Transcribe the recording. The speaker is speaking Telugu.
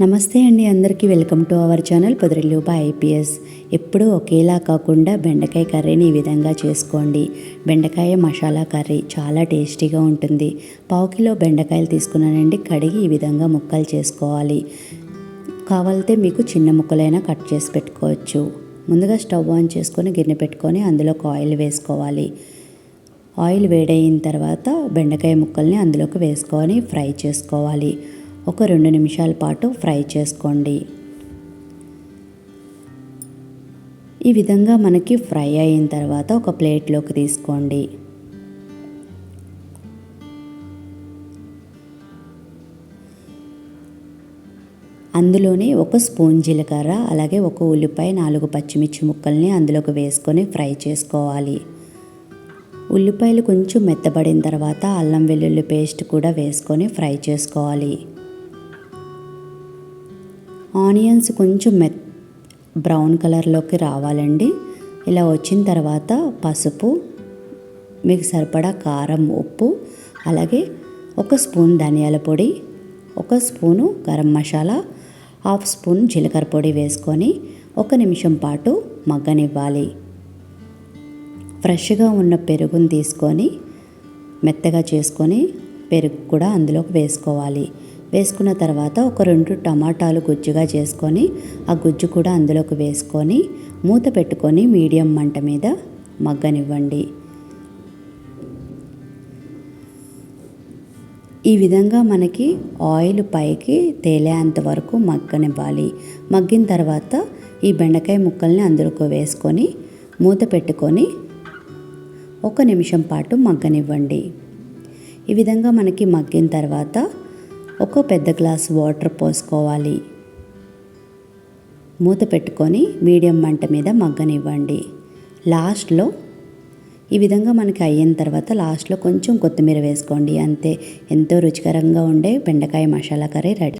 నమస్తే అండి అందరికీ వెల్కమ్ టు అవర్ ఛానల్ పొదరిల్లుబా ఐపీఎస్. ఎప్పుడూ ఒకేలా కాకుండా బెండకాయ కర్రీని ఈ విధంగా చేసుకోండి. బెండకాయ మసాలా కర్రీ చాలా టేస్టీగా ఉంటుంది. పావు కిలో బెండకాయలు తీసుకున్నానండి కడిగి ఈ విధంగా ముక్కలు చేసుకోవాలి. కావాలితే మీకు చిన్న ముక్కలైనా కట్ చేసి పెట్టుకోవచ్చు. ముందుగా స్టవ్ ఆన్ చేసుకొని గిన్నె పెట్టుకొని అందులోకి ఆయిల్ వేసుకోవాలి. ఆయిల్ వేడైన తర్వాత బెండకాయ ముక్కల్ని అందులోకి వేసుకొని ఫ్రై చేసుకోవాలి. ఒక రెండు నిమిషాల పాటు ఫ్రై చేసుకోండి. ఈ విధంగా మనకి ఫ్రై అయిన తర్వాత ఒక ప్లేట్లోకి తీసుకోండి. అందులోనే ఒక స్పూన్ జీలకర్ర అలాగే ఒక ఉల్లిపాయ నాలుగు పచ్చిమిర్చి ముక్కల్ని అందులోకి వేసుకొని ఫ్రై చేసుకోవాలి. ఉల్లిపాయలు కొంచెం మెత్తబడిన తర్వాత అల్లం వెల్లుల్లి పేస్ట్ కూడా వేసుకొని ఫ్రై చేసుకోవాలి. ఆనియన్స్ కొంచెం మెత్ బ్రౌన్ కలర్లోకి రావాలండి. ఇలా వచ్చిన తర్వాత పసుపు మీకు సరిపడా కారం ఉప్పు అలాగే ఒక స్పూన్ ధనియాల పొడి ఒక spoon garam masala half spoon జీలకర్ర పొడి వేసుకొని ఒక నిమిషం పాటు మగ్గనివ్వాలి. ఫ్రెష్గా ఉన్న పెరుగును తీసుకొని మెత్తగా చేసుకొని పెరుగు కూడా అందులోకి వేసుకోవాలి. వేసుకున్న తర్వాత ఒక రెండు టమాటాలు గుజ్జుగా చేసుకొని ఆ గుజ్జు కూడా అందులోకి వేసుకొని మూత పెట్టుకొని మీడియం మంట మీద మగ్గనివ్వండి. ఈ విధంగా మనకి ఆయిల్ పైకి తేలేంత వరకు మగ్గనివ్వాలి. మగ్గిన తర్వాత ఈ బెండకాయ ముక్కల్ని అందులోకి వేసుకొని మూత పెట్టుకొని ఒక నిమిషం పాటు మగ్గనివ్వండి. ఈ విధంగా మనకి మగ్గిన తర్వాత ఒక పెద్ద గ్లాస్ వాటర్ పోసుకోవాలి. మూత పెట్టుకొని మీడియం మంట మీద మగ్గనివ్వండి. లాస్ట్లో ఈ విధంగా మనకి అయిన తర్వాత లాస్ట్లో కొంచెం కొత్తిమీర వేసుకోండి. అంతే ఎంతో రుచికరంగా ఉండే బెండకాయ మసాలా కర్రీ రెడీ.